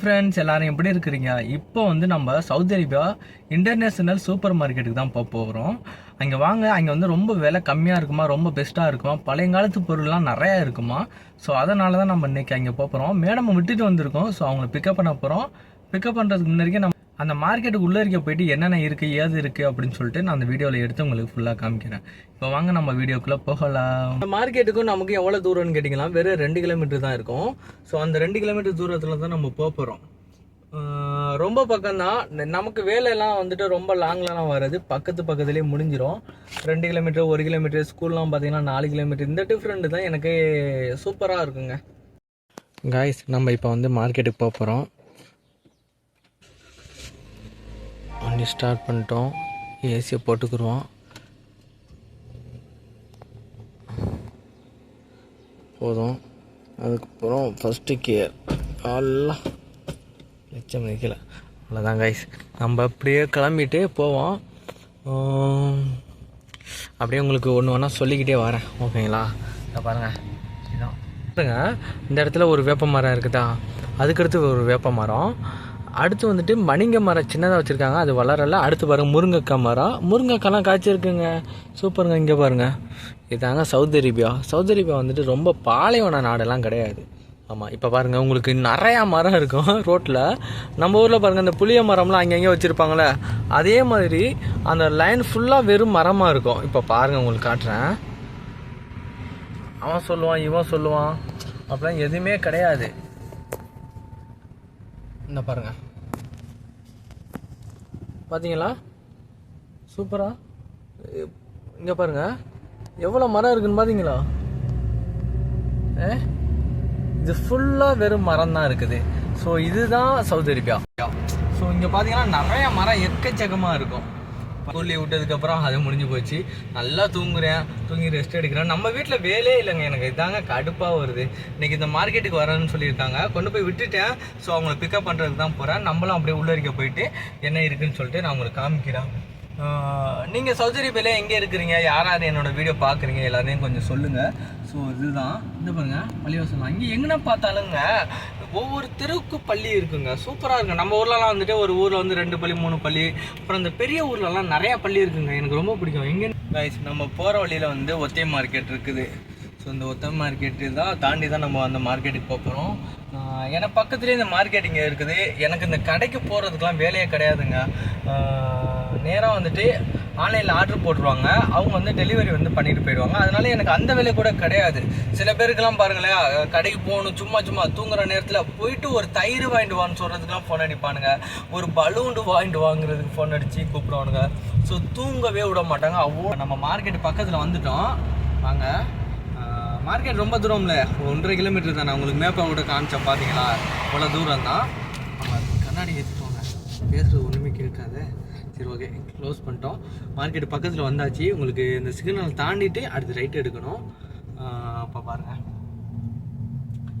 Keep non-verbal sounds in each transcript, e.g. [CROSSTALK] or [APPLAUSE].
Friends எல்லாரும் எப்படி இருக்கிறீங்க? இப்போ வந்து நம்ம சவுதி அரேபியா இன்டர்நேஷனல் சூப்பர் மார்க்கெட்டுக்கு தான் போக போகிறோம் அங்கே வாங்க அங்கே வந்து ரொம்ப விலை கம்மியாக இருக்குமா ரொம்ப பெஸ்ட்டாக இருக்குமா பழையங்காலத்து பொருள்லாம் நிறையா இருக்குமா? ஸோ அதனால தான் நம்ம இன்னைக்கு அங்கே போக போகிறோம் மேடம் விட்டுட்டு வந்திருக்கோம். ஸோ அவங்கள பிக்கப் பண்ண போகிறோம் பிக்கப் பண்ணுறதுக்கு முன்னாடியே நம்ம அந்த மார்க்கெட்டுக்கு உள்ளே இருக்க போயிட்டு என்னென்ன இருக்குது ஏது இருக்குது அப்படின்னு சொல்லிட்டு நான் அந்த வீடியோவில் எடுத்து உங்களுக்கு ஃபுல்லாக காமிக்கிறேன். இப்போ வாங்க நம்ம வீடியோக்குள்ளே போகலாம். இந்த மார்க்கெட்டுக்கும் நமக்கு எவ்வளோ தூரம்னு கேட்டிங்கன்னா வெறும் ரெண்டு கிலோமீட்டர் தான் இருக்கும். ஸோ அந்த ரெண்டு கிலோமீட்டர் தூரத்தில் தான் நம்ம போக போகிறோம் ரொம்ப பக்கம்தான். நமக்கு வேலையெல்லாம் வந்துட்டு ரொம்ப லாங்லலாம் வராது. பக்கத்து பக்கத்துலேயே முடிஞ்சிடும் ரெண்டு கிலோமீட்டர் ஒரு கிலோமீட்டர் ஸ்கூல்லாம் பார்த்தீங்கன்னா நாலு கிலோமீட்டர் இந்த டிஃப்ரெண்ட் தான். எனக்கு சூப்பராக இருக்குங்க. காய்ஸ் நம்ம இப்போ வந்து மார்க்கெட்டுக்கு போக போகிறோம் வண்டி ஸ்டார்ட் பண்ணிட்டோம். ஏசியை போட்டுக்குருவோம். போதும். அதுக்கப்புறம் ஃபஸ்ட்டு கியர் எல்லாம் லட்சம் நிற்கல அவ்வளோதான் கைஸ் நம்ம அப்படியே கிளம்பிட்டு போவோம். அப்படியே உங்களுக்கு ஒன்று ஒன்றா சொல்லிக்கிட்டே வரேன். ஓகேங்களா இதை பாருங்கள் இதான் இந்த இடத்துல ஒரு வேப்ப மரம் இருக்குதா? அதுக்கடுத்து ஒரு வேப்ப மரம் அடுத்து வந்துட்டு மணிங்க மரம் சின்னதாக வச்சுருக்காங்க. அது வளரல. அடுத்து பாருங்கள் முருங்கைக்காய் மரம். முருங்கைக்காய்லாம் காய்ச்சிருக்குங்க. சூப்பருங்க இங்கே பாருங்க. இதாங்க சவுதி அரேபியா. சவுதி அரேபியா வந்துட்டு ரொம்ப பாலைவன நாடெல்லாம் கிடையாது. ஆமாம் இப்போ பாருங்கள் உங்களுக்கு நிறையா மரம் இருக்கும் [LAUGHS] ரோட்டில் நம்ம ஊரில் பாருங்கள் இந்த புளிய மரம்லாம் அங்கங்கே வச்சுருப்பாங்களே அதே மாதிரி அந்த லைன் ஃபுல்லாக வெறும் மரமாக இருக்கும். இப்போ பாருங்கள் உங்களுக்கு காட்டுறேன். அவன் சொல்லுவான் இவன் சொல்லுவான். அப்படிலாம் எதுவுமே கிடையாது. இந்த பாருங்கள் பார்த்தீங்களா சூப்பராக இங்கே பாருங்க. எவ்வளோ மரம் இருக்குன்னு பார்த்தீங்களா ஏ? இது ஃபுல்லாக வெறும் மரம் தான் இருக்குது. ஸோ இதுதான் சவுதி அரேபியா. ஸோ இங்கே பார்த்தீங்கன்னா நிறைய மரம் எக்கச்சக்கமாக இருக்கும். ஸ்கூல் விட்டதுக்கப்புறம் அது முடிஞ்சு போச்சு. நல்லா தூங்குறேன். தூங்கி ரெஸ்ட் எடுக்கிறேன். நம்ம வீட்டில் வேலையே இல்லைங்க. எனக்கு இதாங்க கடுப்பாக வருது. இன்றைக்கி இந்த மார்க்கெட்டுக்கு வரேன்னு சொல்லியிருக்காங்க. கொண்டு போய் விட்டுட்டேன். ஸோ அவங்கள பிக்கப் பண்ணுறதுக்கு தான் போகிறேன் நம்மளும் அப்படியே உள்ளே இருக்க போயிட்டு என்ன இருக்குன்னு சொல்லிட்டு நான் உங்களுக்கு காமிக்கிறேன். நீங்கள் சௌஜரி அரேபியாவில் எங்கே இருக்கிறீங்க? யார் யார் என்னோட வீடியோ பார்க்குறீங்க எல்லாரையும் கொஞ்சம் சொல்லுங்கள் ஸோ இதுதான். இந்த பாருங்க. பள்ளிவாசல் அங்கே எங்கன்னா பார்த்தாலுங்க ஒவ்வொரு தெருவுக்கு பள்ளி இருக்குங்க. சூப்பராக இருக்குங்க. நம்ம ஊர்லலாம் வந்துட்டு ஒரு ஊரில் வந்து ரெண்டு பள்ளி மூணு பள்ளி. அப்புறம் இந்த பெரிய ஊர்லலாம் நிறையா பள்ளி இருக்குங்க. எனக்கு ரொம்ப பிடிக்கும். எங்கே Guys, நம்ம போகிற வழியில் வந்து ஒத்தை மார்க்கெட் இருக்குது. ஸோ இந்த ஒத்த மார்க்கெட்டு தான் தாண்டி தான் நம்ம அந்த மார்க்கெட்டுக்கு போகிறோம் எனக்கு பக்கத்துலேயே இந்த மார்க்கெட் இங்கே இருக்குது. எனக்கு இந்த கடைக்கு போகிறதுக்கெலாம் வேலையே கிடையாதுங்க. நேராக வந்துட்டு ஆன்லைனில் ஆர்டர் போட்டுருவாங்க. அவங்க வந்து டெலிவரி வந்து பண்ணிட்டு போயிடுவாங்க. அதனால எனக்கு அந்த வேலை கூட கிடையாது. சில பேருக்கெல்லாம் பாருங்களேன் கடைக்கு போகணும் சும்மா சும்மா தூங்குற நேரத்தில் போயிட்டு ஒரு தயிர் வாங்கிட்டு வான்னு சொல்கிறதுக்குலாம் ஃபோன் அடிப்பானுங்க. ஒரு பலூண்டு வாங்கிட்டு வாங்குறதுக்கு ஃபோன் அடித்து கூப்பிடுவானுங்க. ஸோ தூங்கவே விட மாட்டாங்க. அவ்வளோ நம்ம மார்க்கெட் பக்கத்தில் வந்துட்டோம். வாங்க. மார்க்கெட் ரொம்ப தூரம்ல. ஒன்றரை கிலோமீட்டர் தானே. உங்களுக்கு மேப்பை கூட காமிச்சேன். பார்த்தீங்களா இவ்வளோ தூரம் தான் கண்ணாடி ஏற்றிட்டோங்க பேசுகிறது பேசுறது சரி ஓகே க்ளோஸ் பண்ணிட்டோம். மார்க்கெட் பக்கத்தில் வந்தாச்சு. உங்களுக்கு இந்த சிக்னல் தாண்டிட்டு அடுத்து ரைட் எடுக்கணும். அப்போ பாருங்கள்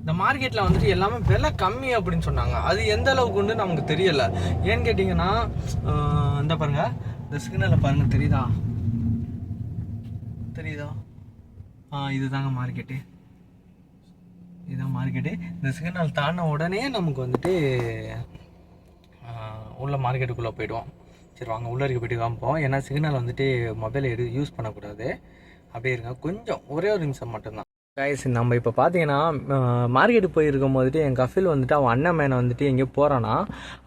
இந்த மார்க்கெட்டில் வந்துட்டு எல்லாமே விலை கம்மி அப்படின்னு சொன்னாங்க. அது எந்த அளவுக்குன்னு நமக்கு தெரியலை. ஏன்னு கேட்டிங்கன்னா இந்த பாருங்கள் இந்த சிக்னலில் பாருங்கள் தெரியுதா? தெரியுதா? ஆ இதுதாங்க மார்க்கெட்டு இதுதான் மார்க்கெட்டு இந்த சிக்னல் தாண்டின உடனே நமக்கு வந்துட்டு உள்ள மார்க்கெட்டுக்குள்ளே போயிடுவோம். சரி வாங்க உள்ளே இருக்க போயிட்டு காமிப்போம். ஏன்னா சிக்னல் வந்துட்டு மொபைல் எடு யூஸ் பண்ணக்கூடாது. அப்படியே இருங்க. கொஞ்சம் ஒரே ஒரு நிமிஷம் மட்டும்தான். கைஸ் நம்ம இப்போ பார்த்தீங்கன்னா மார்க்கெட்டு போயிருக்கும் போதுட்டு என் கஃபில் வந்துட்டு அவன் அண்ணன் மேனை வந்துட்டு எங்கேயோ போகிறான்னா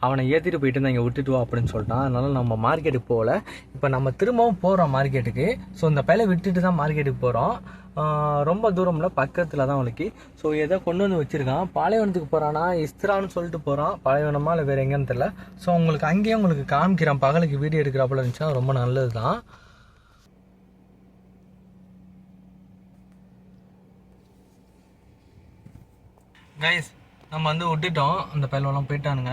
அவனை ஏற்றிட்டு போயிட்டு நான் இங்கே விட்டுட்டு வா அப்படின்னு சொல்லிட்டான். அதனால நம்ம மார்க்கெட்டுக்கு போகல. இப்போ நம்ம திரும்பவும் போகிறோம் மார்க்கெட்டுக்கு. ஸோ இந்த பையில விட்டுட்டு தான் மார்க்கெட்டுக்கு போகிறோம் ரொம்ப தூரம்ல பக்கத்தில் தான் அவளுக்கு ஸோ ஏதோ கொண்டு வந்து வச்சுருக்கான். பாலைவனத்துக்கு போகிறானா இஸ்திரான்னு சொல்லிட்டு போகிறான் பாலைவனமா இல்லை வேறு எங்கேன்னு தெரில ஸோ உங்களுக்கு அங்கேயே உங்களுக்கு காமிக்கிறான். பகலுக்கு வீடியோ எடுக்கிறாப்புல இருந்துச்சுன்னா ரொம்ப நல்லது தான் கைஸ் நம்ம வந்து விட்டுட்டோம். அந்த பயிலெல்லாம் போயிட்டானுங்க.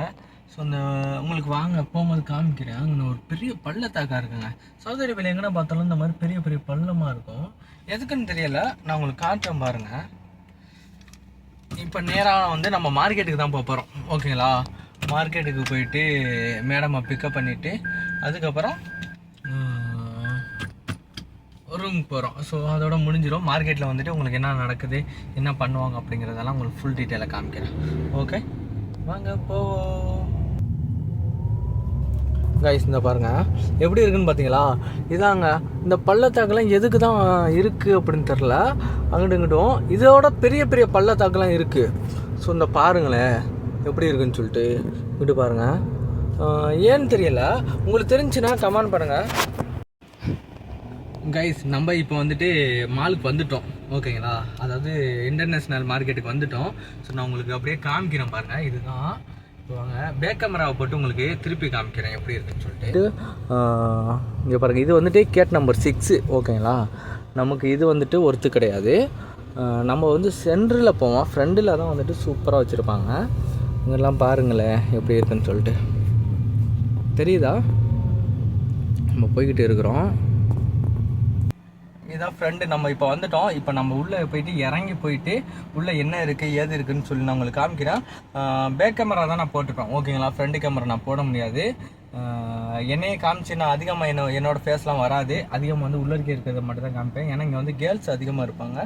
ஸோ அந்த உங்களுக்கு வாங்க போகும்போது காமிக்கிறேன். அங்கே ஒரு பெரிய பள்ளத்தாக்கா இருக்குங்க. சௌதரி அரேபியாவில் எங்கன்னா பார்த்தாலும் இந்த மாதிரி பெரிய பெரிய பள்ளமாக இருக்கும். எதுக்குன்னு தெரியல. நான் உங்களுக்கு காட்டுறேன் பாருங்க. இப்போ நேராக வந்து நம்ம மார்க்கெட்டுக்கு தான் போக போகிறோம் ஓகேங்களா மார்க்கெட்டுக்கு போயிட்டு மேடமை பிக்கப் பண்ணிவிட்டு அதுக்கப்புறம் ரூமுக்கு போகிறோம் ஸோ அதோட முடிஞ்சிடும் மார்க்கெட்டில் வந்துட்டு உங்களுக்கு என்ன நடக்குது என்ன பண்ணுவாங்க அப்படிங்கிறதெல்லாம் உங்களுக்கு ஃபுல் டீட்டெயிலாக காமிக்கிறேன். ஓகே வாங்க போவோம். கைஸ் இந்த பாருங்கள் எப்படி இருக்குன்னு பார்த்தீங்களா இதாங்க இந்த பள்ளத்தாக்குலாம் எதுக்கு தான் இருக்குது அப்படின்னு தெரில அங்கிட்டு இங்கிட்டும் இதோட பெரிய பெரிய பள்ளத்தாக்குலாம் இருக்குது ஸோ இந்த பாருங்களேன் எப்படி இருக்குன்னு சொல்லிட்டு இங்கிட்டு பாருங்கள் ஏன்னு தெரியல. உங்களுக்கு தெரிஞ்சுன்னா கமெண்ட் பண்ணுங்கள் கைஸ் நம்ம இப்போ வந்துட்டு மாலுக்கு வந்துட்டோம். ஓகேங்களா அதாவது இன்டர்நேஷ்னல் மார்க்கெட்டுக்கு வந்துட்டோம். ஸோ நான் உங்களுக்கு அப்படியே காமிக்கிறேன் பாருங்கள் இதுதான் வாங்க. பேக் கேமராவை போட்டு உங்களுக்கு திருப்பி காமிக்கிறேன். எப்படி இருக்குன்னு சொல்லிட்டு. இங்கே பாருங்கள் இது வந்துட்டு கேட் நம்பர் சிக்ஸு ஓகேங்களா நமக்கு இது வந்துட்டு ஒர்த்து கிடையாது. நம்ம வந்து சென்டரில் போவோம். ஃப்ரெண்டில் தான் வந்துட்டு சூப்பராக வச்சுருப்பாங்க. இங்கெல்லாம் பாருங்களேன் எப்படி இருக்குன்னு சொல்லிட்டு. தெரியுதா? நம்ம போய்கிட்டு இருக்கிறோம். இதான் ஃப்ரெண்டு நம்ம இப்போ வந்துட்டோம். இப்போ நம்ம உள்ளே போயிட்டு இறங்கி போயிட்டு உள்ளே என்ன இருக்குது ஏது இருக்குதுன்னு சொல்லி நான் உங்களுக்கு காமிக்கிறேன். பேக் கேமரா தான் நான் போட்டுப்பேன் ஓகேங்களா ஃப்ரண்ட் கேமரா நான் போட முடியாது. என்னையே காமிச்சு நான் அதிகமாக என்ன என்னோட ஃபேஸ்லாம் வராது. அதிகமாக வந்து உள்ளே இருக்கிறத மட்டும் தான் காமிப்பேன். ஏன்னா இங்கே வந்து கேர்ள்ஸ் அதிகமாக இருப்பாங்க.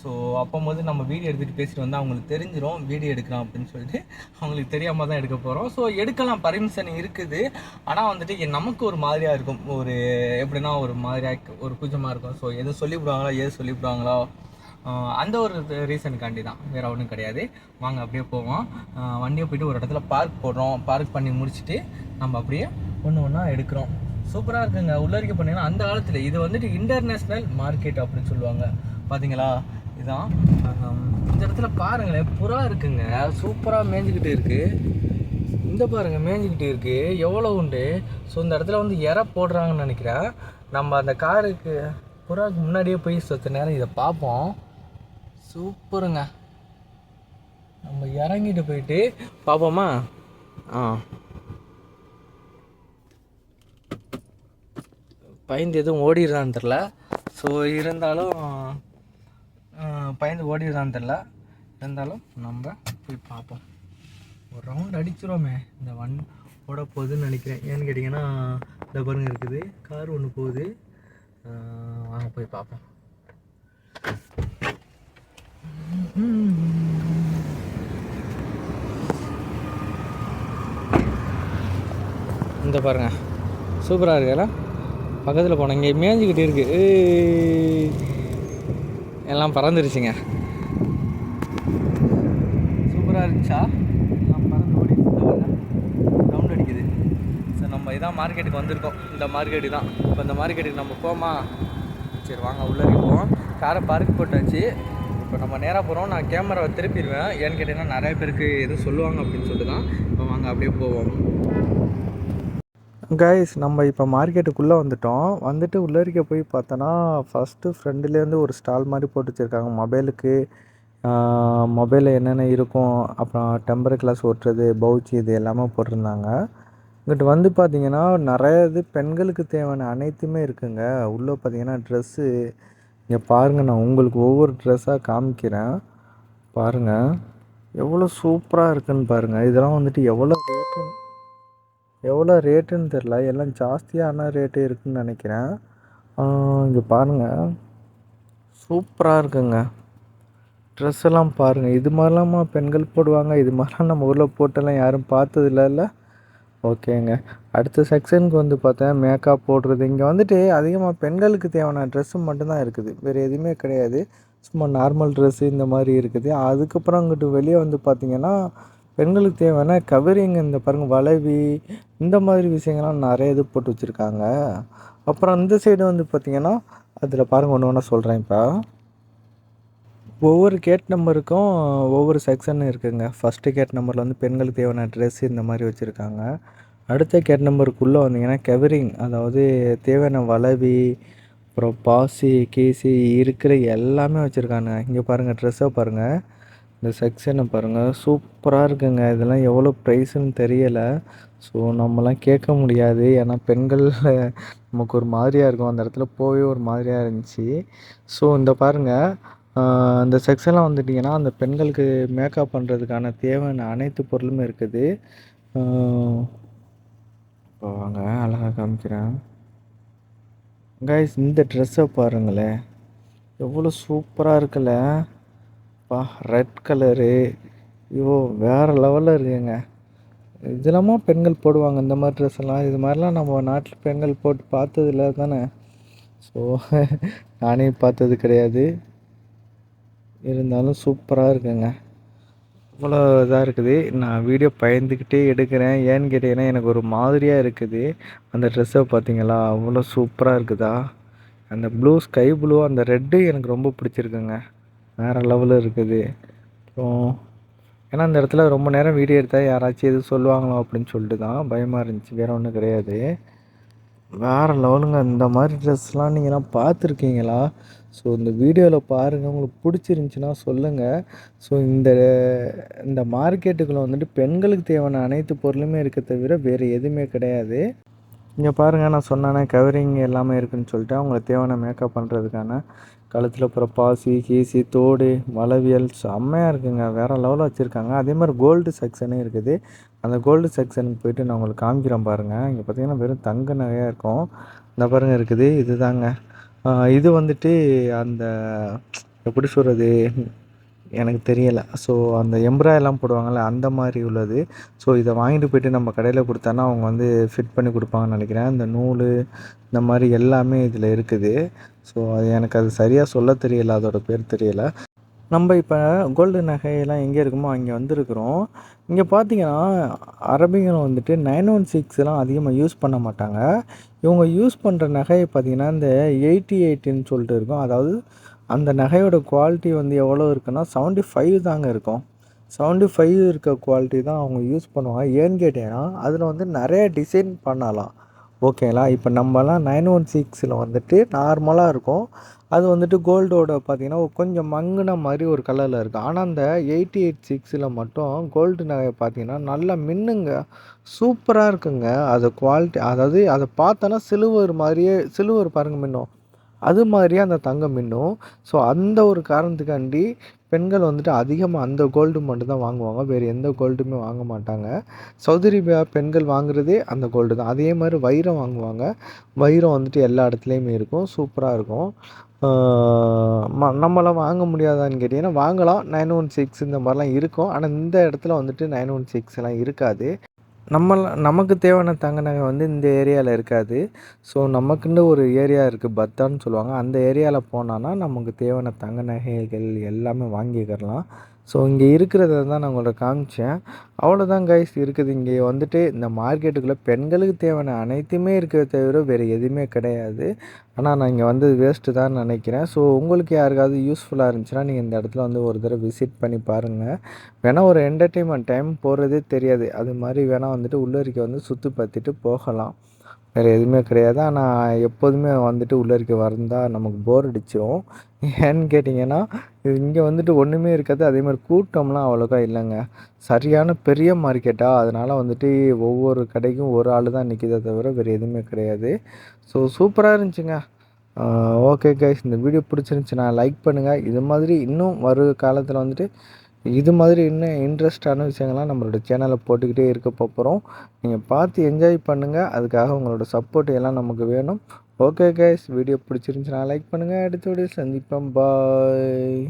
ஸோ அப்போம்போது நம்ம வீடியோ எடுத்துகிட்டு பேசிட்டு வந்தால் அவங்களுக்கு தெரிஞ்சிடும் வீடியோ எடுக்கிறோம் அப்படின்னு சொல்லிட்டு அவங்களுக்கு தெரியாமல் தான் எடுக்க போகிறோம் ஸோ எடுக்கலாம். பர்மிஷன் இருக்குது. ஆனால் வந்துட்டு நமக்கு ஒரு மாதிரியாக இருக்கும். ஒரு எப்படின்னா ஒரு மாதிரியாக ஒரு கூச்சமாக இருக்கும். ஸோ எது சொல்லிவிடுவாங்களோ? எது சொல்லிவிடுவாங்களோ? அந்த ஒரு ரீசனுக்காண்டி தான். வேற ஒன்றும் கிடையாது. வாங்க அப்படியே போவோம். வண்டியை போயிட்டு ஒரு இடத்துல பார்க் போடுறோம். பார்க் பண்ணி முடிச்சுட்டு நம்ம அப்படியே ஒன்று ஒன்றா எடுக்கிறோம். சூப்பராக இருக்குங்க. உள்ளரிக்க பண்ணிங்கன்னா அந்த காலத்தில் இது வந்துட்டு இன்டர்நேஷ்னல் மார்க்கெட் அப்படின்னு சொல்லுவாங்க. பார்த்தீங்களா இதான். இந்த இடத்துல பாருங்களேன். புறா இருக்குங்க. சூப்பராக மேய்ஞ்சிக்கிட்டு இருக்குது இந்த பாருங்க மேய்ஞ்சிக்கிட்டு இருக்குது எவ்வளோ உண்டு? ஸோ இந்த இடத்துல வந்து இற போடுறாங்கன்னு நினைக்கிறேன். நம்ம அந்த காருக்கு புறாக்கு முன்னாடியே போய் சொத்த நேரம் இதை பார்ப்போம். சூப்பருங்க. நம்ம இறங்கிட்டு போயிட்டு பார்ப்போமா? ஆ. பயந்து எதுவும் ஓடிடுறான்னு தெரில. ஸோ இருந்தாலும் பயந்து ஓடிடுறான்னு தெரில. இருந்தாலும் நம்ம போய் பார்ப்போம். ஒரு ரவுண்ட் அடிச்சிருவோமே. இந்த வன் ஓட போகுதுன்னு நினைக்கிறேன். ஏன்னு கேட்டிங்கன்னா இந்த பாருங்க இருக்குது. கார் ஒன்று போகுது. வாங்க போய் பார்ப்போம். இந்த பாருங்க. சூப்பராக இருக்குல்ல பக்கத்தில் போனேன். இங்கே மேய்ஞ்சிக்கிட்டு இருக்கு. எல்லாம் பறந்துருச்சுங்க. சூப்பராக இருந்துச்சா? எல்லாம் பறந்து ஓடி ரவுண்ட் அடிக்குது. ஸோ நம்ம இதான் மார்க்கெட்டுக்கு வந்திருக்கோம். இந்த மார்க்கெட்டு தான். இப்போ இந்த மார்க்கெட்டுக்கு நம்ம போமா? சரி வாங்க உள்ளே போவோம். காரை பார்க் போட்டாச்சு. இப்போ நம்ம நேராக போகிறோம் நான் கேமராவை திருப்பிடுவேன். ஏன்னு கேட்டிங்கன்னா நிறைய பேருக்கு எதுவும் சொல்லுவாங்க அப்படின்னு சொல்லிட்டு தான் இப்போ வாங்க அப்படியே போவோம். கைஸ் நம்ம இப்போ மார்க்கெட்டுக்குள்ளே வந்துட்டோம். வந்துட்டு உள்ளரிக்க போய் பார்த்தோன்னா ஃபஸ்ட்டு ஃப்ரெண்டுலேருந்து ஒரு ஸ்டால் மாதிரி போட்டு வச்சுருக்காங்க மொபைலுக்கு மொபைலில் என்னென்ன இருக்கும் அப்புறம் டெம்பர் கிளாஸ் ஓட்டுறது பவுச்சு இது எல்லாமே போட்டிருந்தாங்க. இங்கிட்டு வந்து பார்த்தீங்கன்னா நிறைய இது பெண்களுக்கு தேவையான அனைத்துமே இருக்குங்க. உள்ளே பார்த்தீங்கன்னா ட்ரெஸ்ஸு இங்கே பாருங்கள் நான் உங்களுக்கு ஒவ்வொரு ட்ரெஸ்ஸாக காமிக்கிறேன். பாருங்கள் எவ்வளோ சூப்பராக இருக்குன்னு பாருங்கள் இதெல்லாம் வந்துட்டு எவ்வளோ ரேட்டு எவ்வளோ ரேட்டுன்னு தெரில. எல்லாம் ஜாஸ்தியான ரேட்டு இருக்குன்னு நினைக்கிறேன். இங்கே பாருங்கள் சூப்பராக இருக்குங்க. ட்ரெஸ் எல்லாம் பாருங்கள் இது மாதிரிலாமா பெண்கள் போடுவாங்க? இது மாதிரிலாம் நம்ம ஊரில் போட்டெல்லாம் யாரும் பார்த்தது இல்லைல்ல ஓகேங்க. அடுத்த செக்ஷனுக்கு வந்து பார்த்தேன். மேக்கப் போடுறது. இங்கே வந்துட்டு அதிகமாக பெண்களுக்கு தேவையான ட்ரெஸ்ஸு மட்டும்தான் இருக்குது. வேறு எதுவுமே கிடையாது. சும்மா நார்மல் ட்ரெஸ்ஸு இந்த மாதிரி இருக்குது. அதுக்கப்புறம் அங்கிட்டு வெளியே வந்து பார்த்திங்கன்னா பெண்களுக்கு தேவையான கவரிங் இந்த பாருங்கள் வளைவி இந்த மாதிரி விஷயங்கள்லாம் நிறைய இது போட்டு வச்சுருக்காங்க. அப்புறம் இந்த சைடு வந்து பார்த்தீங்கன்னா அதில் பாருங்கள் ஒன்று ஒன்றா சொல்கிறேன் இப்போ. ஒவ்வொரு கேட் நம்பருக்கும் ஒவ்வொரு செக்ஷன் இருக்குங்க. ஃபஸ்ட்டு கேட் நம்பரில் வந்து பெண்களுக்கு தேவையான ட்ரெஸ் இந்த மாதிரி வச்சுருக்காங்க. அடுத்த கேட் நம்பருக்குள்ளே வந்தீங்கன்னா கெவரிங் அதாவது தேவையான வளவி அப்புறம் பாசி கீசி இருக்கிற எல்லாமே வச்சுருக்காங்க. இங்கே பாருங்கள் ட்ரெஸ்ஸை பாருங்கள் இந்த செக்ஷனை பாருங்கள் சூப்பராக இருக்குங்க. இதெல்லாம் எவ்வளோ ப்ரைஸுன்னு தெரியலை. ஸோ நம்மலாம் கேட்க முடியாது. ஏன்னா பெண்கள் நமக்கு ஒரு மாதிரியாக இருக்கும். அந்த இடத்துல போய் ஒரு மாதிரியாக இருந்துச்சு. ஸோ இந்த பாருங்கள் அந்த இந்த செக்ஷன்லாம் வந்துட்டிங்கன்னா அந்த பெண்களுக்கு மேக்கப் பண்ணுறதுக்கான தேவையான அனைத்து பொருளுமே இருக்குது. இப்போ வாங்க. அழகாக காமிக்கிறேன். கைஸ் இந்த ட்ரெஸ்ஸை பாருங்களேன். எவ்வளோ சூப்பராக இருக்குல்ல. அப்பா ரெட் கலரு ஐயோ வேறு லெவலில் இருக்குங்க. இதெல்லாமா பெண்கள் போடுவாங்க இந்த மாதிரி ட்ரெஸ் எல்லாம். இது மாதிரிலாம் நம்ம நாட்டில் பெண்கள் போட்டு பார்த்ததில்ல தானே ஸோ [LAUGHS] நானே பார்த்தது கிடையாது. இருந்தாலும் சூப்பராக இருக்குங்க. அவ்வளோ இதாக இருக்குது. நான் வீடியோ பயந்துக்கிட்டே எடுக்கிறேன். ஏன்னு கேட்டிங்கன்னா எனக்கு ஒரு மாதிரியாக இருக்குது. அந்த ட்ரெஸ்ஸை பார்த்தீங்களா? அவ்வளோ சூப்பராக இருக்குதா? அந்த ப்ளூ ஸ்கை ப்ளூ அந்த ரெட்டு எனக்கு ரொம்ப பிடிச்சிருக்குங்க. வேறு லெவலில் இருக்குது. அப்புறம் ஏன்னா அந்த இடத்துல ரொம்ப நேரம் வீடியோ எடுத்தால் யாராச்சும் எதுவும் சொல்லுவாங்களோ அப்படின்னு சொல்லிட்டு தான் பயமாக இருந்துச்சு. வேறு ஒன்றும் கிடையாது. வேறு லெவலுங்க இந்த மாதிரி ட்ரெஸ்லாம் நீங்கள்லாம் பார்த்துருக்கீங்களா? ஸோ இந்த வீடியோவில் பாருங்கள் உங்களுக்கு பிடிச்சிருந்துச்சின்னா சொல்லுங்கள் ஸோ இந்த இந்த மார்க்கெட்டுக்குள்ளே வந்துட்டு பெண்களுக்கு தேவையான அனைத்து பொருளுமே இருக்க தவிர வேறு எதுவுமே கிடையாது. இங்கே பாருங்கள் நான் சொன்னேன்னா கவரிங் எல்லாமே இருக்குதுன்னு சொல்லிட்டு அவங்களுக்கு தேவையான மேக்கப் பண்ணுறதுக்கான கழுத்தில் அப்புறம் பாசி கீசி தோடு மலவியல் செம்மையாக இருக்குங்க. வேறு லெவலில் வச்சுருக்காங்க. அதே மாதிரி கோல்டு செக்ஷனே இருக்குது. அந்த கோல்டு செக்ஷனுக்கு போய்ட்டு நான் உங்களுக்கு காமிக்கிறேன் பாருங்கள் இங்கே பார்த்தீங்கன்னா வெறும் தங்க நகையாக இருக்கும். இந்த பாருங்கள் இருக்குது. இது தாங்க இது வந்துட்டு அந்த எப்படி சொல்கிறது எனக்கு தெரியலை. ஸோ அந்த எம்ப்ராய்லாம் போடுவாங்கள்ல அந்த மாதிரி உள்ளது. ஸோ இதை வாங்கிட்டு போயிட்டு நம்ம கடையில் கொடுத்தோன்னா அவங்க வந்து ஃபிட் பண்ணி கொடுப்பாங்கன்னு நினைக்கிறேன். இந்த நூல் இந்த மாதிரி எல்லாமே இதில் இருக்குது. ஸோ அது எனக்கு அது சரியாக சொல்ல தெரியலை அதோட பேர் தெரியலை. நம்ம இப்போ கோல்டு நகையெல்லாம் எங்கே இருக்குமோ அங்கே வந்திருக்கிறோம். இங்கே பார்த்தீங்கன்னா அரபிகள் வந்துட்டு நைன் ஒன் சிக்ஸ்லாம் அதிகமாக யூஸ் பண்ண மாட்டாங்க. இவங்க யூஸ் பண்ணுற நகையை பார்த்தீங்கன்னா இந்த எயிட்டி எயிட்டின்னு சொல்லிட்டு இருக்கும். அதாவது அந்த நகையோட குவாலிட்டி வந்து எவ்வளோ இருக்குன்னா செவன்ட்டி ஃபைவ் தாங்க இருக்கும். செவன்ட்டி ஃபைவ் இருக்க குவாலிட்டி தான் அவங்க யூஸ் பண்ணுவாங்க. ஏன்னு கேட்டீங்கன்னா அதில் வந்து நிறைய டிசைன் பண்ணலாம். ஓகேங்களா இப்போ நம்மலாம் நைன் ஒன் சிக்ஸில் வந்துட்டு நார்மலாக இருக்கும். அது வந்துட்டு கோல்டோட பார்த்திங்கன்னா கொஞ்சம் மங்குன மாதிரி ஒரு கலரில் இருக்குது ஆனால் அந்த எயிட்டி எயிட் சிக்ஸில் மட்டும் கோல்டு நகை பார்த்திங்கன்னா நல்லா மின்னுங்க. சூப்பராக இருக்குங்க. அது குவாலிட்டி அதாவது அதை பார்த்தோன்னா சிலுவர் மாதிரியே சிலுவர் பாருங்கள் மின்னும். அது மாதிரியே அந்த தங்கம் மின்னும் ஸோ அந்த ஒரு காரணத்துக்காண்டி பெண்கள் வந்துட்டு அதிகமாக அந்த கோல்டு மட்டும்தான் வாங்குவாங்க. வேறு எந்த கோல்டுமே வாங்க மாட்டாங்க. சவுதி அரேபியா பெண்கள் வாங்குறதே அந்த கோல்டு தான். அதே மாதிரி வைரம் வாங்குவாங்க. வைரம் வந்துட்டு எல்லா இடத்துலையுமே இருக்கும். சூப்பராக இருக்கும். ம நம்மளாம் வாங்க முடியாதான்னு கேட்டிங்கன்னா வாங்கலாம். நைன் ஒன் சிக்ஸ் இந்த மாதிரிலாம் இருக்கும். ஆனால் இந்த இடத்துல வந்துட்டு நைன் ஒன் சிக்ஸ் எல்லாம் இருக்காது. நம்ம நமக்கு தேவையான தங்க நகை வந்து இந்த ஏரியாவில் இருக்காது. ஸோ நமக்குன்னு ஒரு ஏரியா இருக்குது பத்தான்னு சொல்லுவாங்க. அந்த ஏரியாவில் போனோன்னா நமக்கு தேவையான தங்க நகைகள் எல்லாமே வாங்கிக்கிறலாம். ஸோ இங்கே இருக்கிறத தான் நான் உங்கள்கிட்ட காமிச்சேன். அவ்வளோதான் கைஸ் இருக்குது இங்கே வந்துட்டு இந்த மார்க்கெட்டுக்குள்ளே பெண்களுக்கு தேவையான அனைத்துமே இருக்கிறத தவிர வேறு எதுவுமே கிடையாது. ஆனால் நான் இங்கே வந்து வேஸ்ட்டு தான் நினைக்கிறேன். ஸோ உங்களுக்கு யாருக்காவது யூஸ்ஃபுல்லாக இருந்துச்சுன்னா நீங்கள் இந்த இடத்துல வந்து ஒரு தடவை விசிட் பண்ணி பாருங்கள் வேணால் ஒரு என்டர்டெயின்மெண்ட் டைம் போகிறதே தெரியாது. அது மாதிரி வேணால் வந்துட்டு உள்ளரிக்க வந்து சுற்றி பார்த்துட்டு போகலாம். வேறு எதுவுமே கிடையாது. ஆனால் எப்போதுமே வந்துட்டு உள்ளரிக்க வந்தால் நமக்கு போர் அடிச்சிடும் ஏன்னு கேட்டிங்கன்னா இங்கே வந்துட்டு ஒன்றுமே இருக்காது. அதே மாதிரி கூட்டம்லாம் அவ்வளோக்கா இல்லைங்க. சரியான பெரிய மார்க்கெட்டாக அதனால் வந்துட்டு ஒவ்வொரு கடைக்கும் ஒரு ஆள் தான் நிற்கிதே தவிர வேறு எதுவுமே கிடையாது. ஸோ சூப்பராக இருந்துச்சுங்க. ஓகே கைஸ் இந்த வீடியோ பிடிச்சிருந்துச்சுன்னா லைக் பண்ணுங்கள் இது மாதிரி இன்னும் வரும் காலத்தில் வந்துட்டு இது மாதிரி இன்னும் இன்ட்ரெஸ்டான விஷயங்கள்லாம் நம்மளோட சேனலில் போட்டுக்கிட்டே இருக்க போகிறோம் நீங்கள் பார்த்து என்ஜாய் பண்ணுங்கள் அதுக்காக உங்களோட சப்போர்ட் எல்லாம் நமக்கு வேணும். ஓகே கேஸ் வீடியோ பிடிச்சிருந்துச்சுன்னா லைக் பண்ணுங்கள் அடுத்த வீடியோ சந்திப்போம். பாய்